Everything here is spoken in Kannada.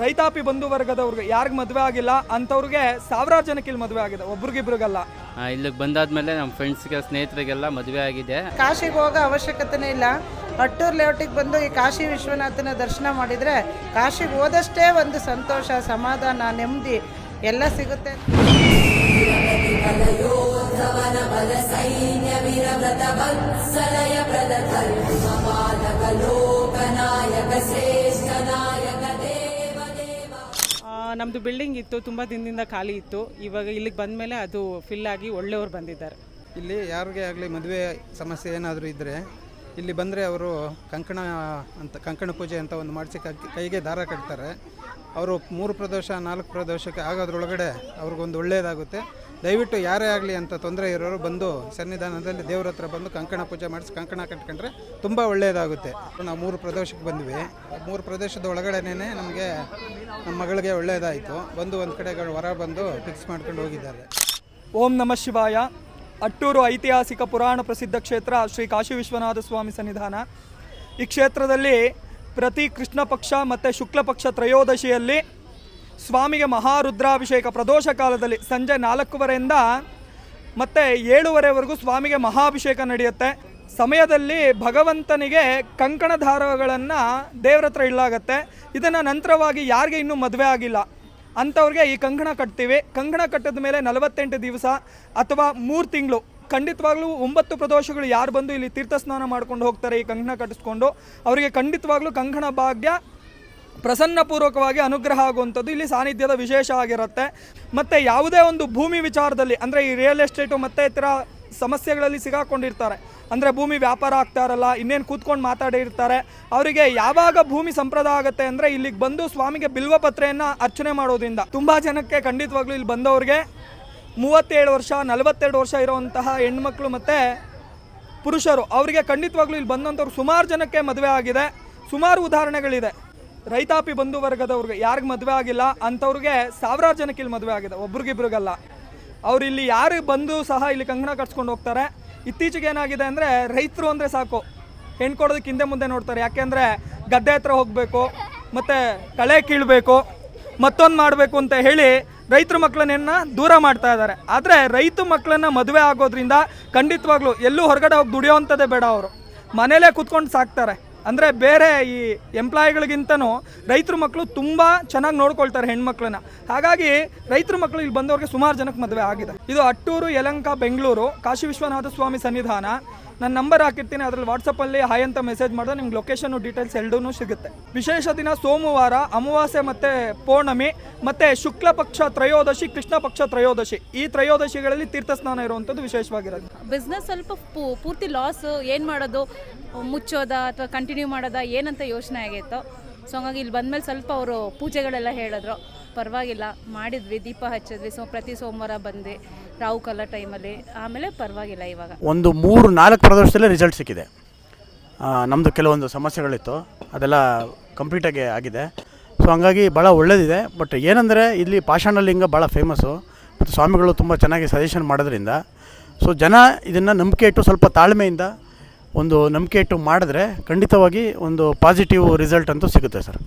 ರೈತಾಪಿ ಬಂಧು ವರ್ಗದವ್ರಿಗೆ ಯಾರಿಗೆ ಮದುವೆ ಆಗಿಲ್ಲ ಅಂಥವ್ರಿಗೆ ಸಾವಿರಾರು ಜನಕ್ಕೆ ಇಲ್ಲಿ ಮದುವೆ ಆಗಿದೆ ಒಬ್ರಿಗಿಬ್ರಿಗಲ್ಲ. ಇಲ್ಲಿಗೆ ಬಂದಾದ್ಮೇಲೆ ನಮ್ಮ ಫ್ರೆಂಡ್ಸ್ಗೆ ಸ್ನೇಹಿತರಿಗೆಲ್ಲ ಮದುವೆ ಆಗಿದೆ. ಕಾಶಿಗೆ ಹೋಗೋ ಅವಶ್ಯಕತೆನೇ ಇಲ್ಲ. ಅಟ್ಟೂರ್ ಲೇಔಟಿಗೆ ಬಂದು ಈ ಕಾಶಿ ವಿಶ್ವನಾಥನ ದರ್ಶನ ಮಾಡಿದರೆ ಕಾಶಿಗೆ ಹೋದಷ್ಟೇ ಒಂದು ಸಂತೋಷ ಸಮಾಧಾನ ನೆಮ್ಮದಿ ಎಲ್ಲ ಸಿಗುತ್ತೆ. ನಮ್ಮದು ಬಿಲ್ಡಿಂಗ್ ಇತ್ತು, ತುಂಬ ದಿನದಿಂದ ಖಾಲಿ ಇತ್ತು. ಇವಾಗ ಇಲ್ಲಿಗೆ ಬಂದಮೇಲೆ ಅದು ಫಿಲ್ ಆಗಿ ಒಳ್ಳೆಯವರು ಬಂದಿದ್ದಾರೆ. ಇಲ್ಲಿ ಯಾರಿಗೆ ಆಗಲಿ ಮದುವೆ ಸಮಸ್ಯೆ ಏನಾದರೂ ಇದ್ದರೆ ಇಲ್ಲಿ ಬಂದರೆ ಅವರು ಕಂಕಣ ಅಂತ, ಕಂಕಣ ಪೂಜೆ ಅಂತ ಒಂದು ಮಾಡಿಸಿ ಕೈಗೆ ದಾರ ಕಟ್ತಾರೆ. ಅವರು ಮೂರು ಪ್ರದೋಷ, ನಾಲ್ಕು ಪ್ರದೋಷಕ್ಕೆ ಆಗೋದ್ರೊಳಗಡೆ ಅವ್ರಿಗೊಂದು ಒಳ್ಳೆಯದಾಗುತ್ತೆ ದಯವಿಟ್ಟು ಯಾರೇ ಆಗಲಿ ಅಂತ ತೊಂದರೆ ಇರೋರು ಬಂದು ಸನ್ನಿಧಾನದಲ್ಲಿ ದೇವ್ರ ಹತ್ರ ಬಂದು ಕಂಕಣ ಪೂಜೆ ಮಾಡಿಸಿ ಕಂಕಣ ಕಟ್ಕೊಂಡ್ರೆ ತುಂಬ ಒಳ್ಳೆಯದಾಗುತ್ತೆ. ನಾವು ಮೂರು ಪ್ರದೇಶಕ್ಕೆ ಬಂದ್ವಿ. ಮೂರು ಪ್ರದೇಶದ ಒಳಗಡೆನೇ ನಮಗೆ ನಮ್ಮ ಮಗಳಿಗೆ ಒಳ್ಳೆಯದಾಯಿತು. ಬಂದು ಒಂದು ಕಡೆ ಹೊರ ಬಂದು ಫಿಕ್ಸ್ ಮಾಡ್ಕೊಂಡು ಹೋಗಿದ್ದಾರೆ. ಓಂ ನಮಃ ಶಿವಾಯ. ಅಟ್ಟೂರು ಐತಿಹಾಸಿಕ ಪುರಾಣ ಪ್ರಸಿದ್ಧ ಕ್ಷೇತ್ರ ಶ್ರೀ ಕಾಶಿ ವಿಶ್ವನಾಥ ಸ್ವಾಮಿ ಸನ್ನಿಧಾನ. ಈ ಕ್ಷೇತ್ರದಲ್ಲಿ ಪ್ರತಿ ಕೃಷ್ಣ ಪಕ್ಷ ಮತ್ತು ಶುಕ್ಲ ಪಕ್ಷ ತ್ರಯೋದಶಿಯಲ್ಲಿ ಸ್ವಾಮಿಗೆ ಮಹಾರುದ್ರಾಭಿಷೇಕ ಪ್ರದೋಷ ಕಾಲದಲ್ಲಿ ಸಂಜೆ ನಾಲ್ಕೂವರೆಯಿಂದ ಮತ್ತೆ ಏಳುವರೆವರೆಗೂ ಸ್ವಾಮಿಗೆ ಮಹಾಭಿಷೇಕ ನಡೆಯುತ್ತೆ. ಸಮಯದಲ್ಲಿ ಭಗವಂತನಿಗೆ ಕಂಕಣ ದಾರಗಳನ್ನು ದೇವ್ರ ಹತ್ರ ಇಳ್ಳಾಗತ್ತೆ ಇದನ್ನು ನಂತರವಾಗಿ ಯಾರಿಗೆ ಇನ್ನೂ ಮದುವೆ ಆಗಿಲ್ಲ. ಅಂಥವ್ರಿಗೆ ಈ ಕಂಕಣ ಕಟ್ತೀವಿ. ಕಂಕಣ ಕಟ್ಟಿದ ಮೇಲೆ ನಲವತ್ತೆಂಟು ದಿವಸ ಅಥವಾ ಮೂರು ತಿಂಗಳು. ಖಂಡಿತವಾಗ್ಲೂ ಒಂಬತ್ತು ಪ್ರದೋಷಗಳು ಯಾರು ಬಂದು ಇಲ್ಲಿ ತೀರ್ಥ ಸ್ನಾನ ಮಾಡ್ಕೊಂಡು ಹೋಗ್ತಾರೆ ಈ ಕಂಕಣ ಕಟ್ಟಿಸ್ಕೊಂಡು. ಅವರಿಗೆ ಖಂಡಿತವಾಗ್ಲೂ ಕಂಕಣ ಭಾಗ್ಯ ಪ್ರಸನ್ನಪೂರ್ವಕವಾಗಿ ಅನುಗ್ರಹ ಆಗುವಂಥದ್ದು ಇಲ್ಲಿ ಸಾನ್ನಿಧ್ಯದ ವಿಶೇಷ ಆಗಿರುತ್ತೆ. ಮತ್ತು ಯಾವುದೇ ಒಂದು ಭೂಮಿ ವಿಚಾರದಲ್ಲಿ, ಅಂದರೆ ಈ ರಿಯಲ್ ಎಸ್ಟೇಟು ಮತ್ತು ಇತರ ಸಮಸ್ಯೆಗಳಲ್ಲಿ ಸಿಗಾಕೊಂಡಿರ್ತಾರೆ. ಅಂದರೆ ಭೂಮಿ ವ್ಯಾಪಾರ ಆಗ್ತಾ ಇರಲ್ಲ, ಇನ್ನೇನು ಕೂತ್ಕೊಂಡು ಮಾತಾಡಿರ್ತಾರೆ ಅವರಿಗೆ ಯಾವಾಗ ಭೂಮಿ ಸಂಪ್ರದಾಯ ಆಗುತ್ತೆ ಅಂದರೆ ಇಲ್ಲಿಗೆ ಬಂದು ಸ್ವಾಮಿಗೆ ಬಿಲ್ವಪತ್ರೆಯನ್ನು ಅರ್ಚನೆ ಮಾಡೋದ್ರಿಂದ. ತುಂಬ ಜನಕ್ಕೆ ಖಂಡಿತವಾಗ್ಲೂ ಇಲ್ಲಿ ಬಂದವ್ರಿಗೆ ಮೂವತ್ತೇಳು ವರ್ಷ, ನಲವತ್ತೆರಡು ವರ್ಷ ಇರುವಂತಹ ಹೆಣ್ಮಕ್ಳು ಮತ್ತು ಪುರುಷರು, ಅವರಿಗೆ ಖಂಡಿತವಾಗ್ಲೂ ಇಲ್ಲಿ ಬಂದಂಥವ್ರು ಸುಮಾರು ಜನಕ್ಕೆ ಮದುವೆ ಆಗಿದೆ. ಸುಮಾರು ಉದಾಹರಣೆಗಳಿದೆ. ರೈತಾಪಿ ಬಂಧು ವರ್ಗದವ್ರಿಗೆ ಯಾರಿಗೆ ಮದುವೆ ಆಗಿಲ್ಲ, ಅಂಥವ್ರಿಗೆ ಸಾವಿರಾರು ಜನಕ್ಕೆ ಇಲ್ಲಿ ಮದುವೆ ಆಗಿದೆ, ಒಬ್ರಿಗಿಬ್ರಿಗಲ್ಲ. ಅವ್ರು ಇಲ್ಲಿ ಯಾರು ಬಂದು ಸಹ ಇಲ್ಲಿ ಕಂಕಣ ಕಟ್ಸ್ಕೊಂಡು ಹೋಗ್ತಾರೆ. ಇತ್ತೀಚೆಗೆ ಏನಾಗಿದೆ ಅಂದರೆ ರೈತರು ಅಂದರೆ ಸಾಕು. ಹೆಣ್ಣು ಕೊಡೋದಕ್ಕೆ ಹಿಂದೆ ಮುಂದೆ ನೋಡ್ತಾರೆ. ಯಾಕೆಂದರೆ ಗದ್ದೆ ಹತ್ರ ಹೋಗಬೇಕು, ಮತ್ತು ಕಳೆ ಕೀಳಬೇಕು, ಮತ್ತೊಂದು ಮಾಡಬೇಕು ಅಂತ ಹೇಳಿ ರೈತರ ಮಕ್ಕಳನ್ನ ದೂರ ಮಾಡ್ತಾ ಇದ್ದಾರೆ. ಆದರೆ ರೈತ ಮಕ್ಕಳನ್ನ ಮದುವೆ ಆಗೋದ್ರಿಂದ ಖಂಡಿತವಾಗ್ಲೂ ಎಲ್ಲೂ ಹೊರಗಡೆ ಹೋಗಿ ದುಡಿಯೋವಂಥದ್ದೇ ಬೇಡ ಅವರು. ಮನೇಲೇ ಕೂತ್ಕೊಂಡು ಸಾಕ್ತಾರೆ. ಅಂದರೆ ಬೇರೆ ಈ ಎಂಪ್ಲಾಯಿಗಳಿಗಿಂತನೂ ರೈತರ ಮಕ್ಕಳು ತುಂಬ ಚೆನ್ನಾಗಿ ನೋಡ್ಕೊಳ್ತಾರೆ ಹೆಣ್ಮಕ್ಳನ್ನ. ಹಾಗಾಗಿ ರೈತರ ಮಕ್ಕಳು ಇಲ್ಲಿ ಬಂದವ್ರಿಗೆ ಸುಮಾರು ಜನಕ್ಕೆ ಮದುವೆ ಆಗಿದೆ. ಇದು ಅಟ್ಟೂರು, ಯಲಂಕ, ಬೆಂಗಳೂರು, ಕಾಶಿ ವಿಶ್ವನಾಥ ಸ್ವಾಮಿ ಸನ್ನಿಧಾನ ನನ್ನ ನಂಬರ್ ಹಾಕಿರ್ತೀನಿ, ಅದರಲ್ಲಿ ವಾಟ್ಸಪ್ಪಲ್ಲಿ ಹಾಯ್ ಅಂತ ಮೆಸೇಜ್ ಮಾಡಿದ್ರೆ ನಿಮ್ಗೆ ಲೊಕೇಶನ್ನು ಡೀಟೇಲ್ಸ್ ಎರಡೂ ಸಿಗುತ್ತೆ. ವಿಶೇಷ ದಿನ ಸೋಮವಾರ, ಅಮಾವಾಸ್ಯೆ ಮತ್ತು ಪೌರ್ಣಮಿ, ಮತ್ತು ಶುಕ್ಲ ಪಕ್ಷ ತ್ರಯೋದಶಿ, ಕೃಷ್ಣ ಪಕ್ಷ ತ್ರಯೋದಶಿ. ಈ ತ್ರಯೋದಶಿಗಳಲ್ಲಿ ತೀರ್ಥಸ್ನಾನ ಇರುವಂಥದ್ದು ವಿಶೇಷವಾಗಿರೋದು. ಬಿಸ್ನೆಸ್ ಸ್ವಲ್ಪ ಪೂರ್ತಿ ಲಾಸ್ ಏನು ಮಾಡೋದು? ಮುಚ್ಚೋದಾ ಅಥವಾ ಕಂಟಿನ್ಯೂ ಮಾಡೋದ, ಏನಂತ ಯೋಚನೆ ಆಗಿತ್ತು. ಸೊ ಹಂಗಾಗಿ ಇಲ್ಲಿ ಬಂದಮೇಲೆ ಸ್ವಲ್ಪ ಅವರು ಪೂಜೆಗಳೆಲ್ಲ ಹೇಳಿದ್ರು. ಪರವಾಗಿಲ್ಲ, ಮಾಡಿದ್ವಿ, ದೀಪ ಹಚ್ಚಿದ್ವಿ. ಸೊ ಪ್ರತಿ ಸೋಮವಾರ ಬಂದ್ವಿ. ರಾವು ಕಾಲ ಟೈಮಲ್ಲಿ, ಆಮೇಲೆ ಪರವಾಗಿಲ್ಲ ಇವಾಗ. ಒಂದು ಮೂರು, ನಾಲ್ಕು ಪ್ರದೇಶದಲ್ಲೇ ರಿಸಲ್ಟ್ ಸಿಕ್ಕಿದೆ. ನಮ್ಮದು ಕೆಲವೊಂದು ಸಮಸ್ಯೆಗಳಿತ್ತು, ಅದೆಲ್ಲ ಕಂಪ್ಲೀಟಾಗಿ ಆಗಿದೆ. ಸೊ ಹಂಗಾಗಿ ಭಾಳ ಒಳ್ಳೆಯದಿದೆ ಬಟ್ ಏನಂದರೆ, ಇಲ್ಲಿ ಪಾಷಾಣಲಿಂಗ ಭಾಳ ಫೇಮಸ್ಸು ಮತ್ತು ಸ್ವಾಮಿಗಳು ತುಂಬ ಚೆನ್ನಾಗಿ ಸಜೆಷನ್ ಮಾಡೋದ್ರಿಂದ. ಸೊ ಜನ ಇದನ್ನು ನಂಬಿಕೆ ಇಟ್ಟು ಸ್ವಲ್ಪ ತಾಳ್ಮೆಯಿಂದ ಒಂದು ನಂಬಿಕೆ ಇಟ್ಟು ಮಾಡಿದ್ರೆ ಖಂಡಿತವಾಗಿ ಒಂದು ಪಾಸಿಟಿವ್ ರಿಸಲ್ಟ್ ಅಂತೂ ಸಿಗುತ್ತೆ ಸರ್.